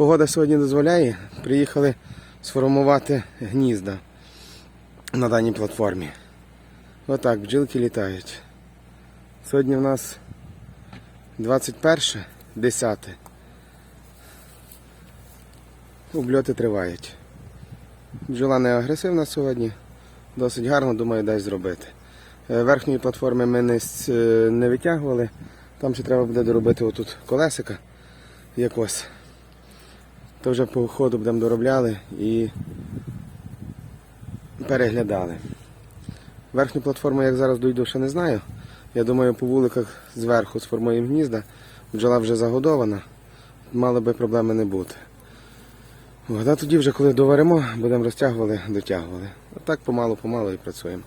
Погода сьогодні дозволяє. Приїхали сформувати гнізда на даній платформі. Отак, бджілки літають. Сьогодні в нас 21, 10. Обльоти тривають. Бджола не агресивна сьогодні. Досить гарно, думаю, дасть зробити. Е, Верхньої платформи ми не, е, не витягували. Там ще треба буде доробити отут колесика якось. То вже по ходу будемо доробляли і переглядали. Верхню платформу, як зараз дойду, ще не знаю. Я думаю, по вуликах зверху сформуємо гнізда. Бджола вже загодована, мали би проблеми не бути. А тоді вже коли доваримо, будемо розтягували, дотягували. Отак помалу-помалу і працюємо.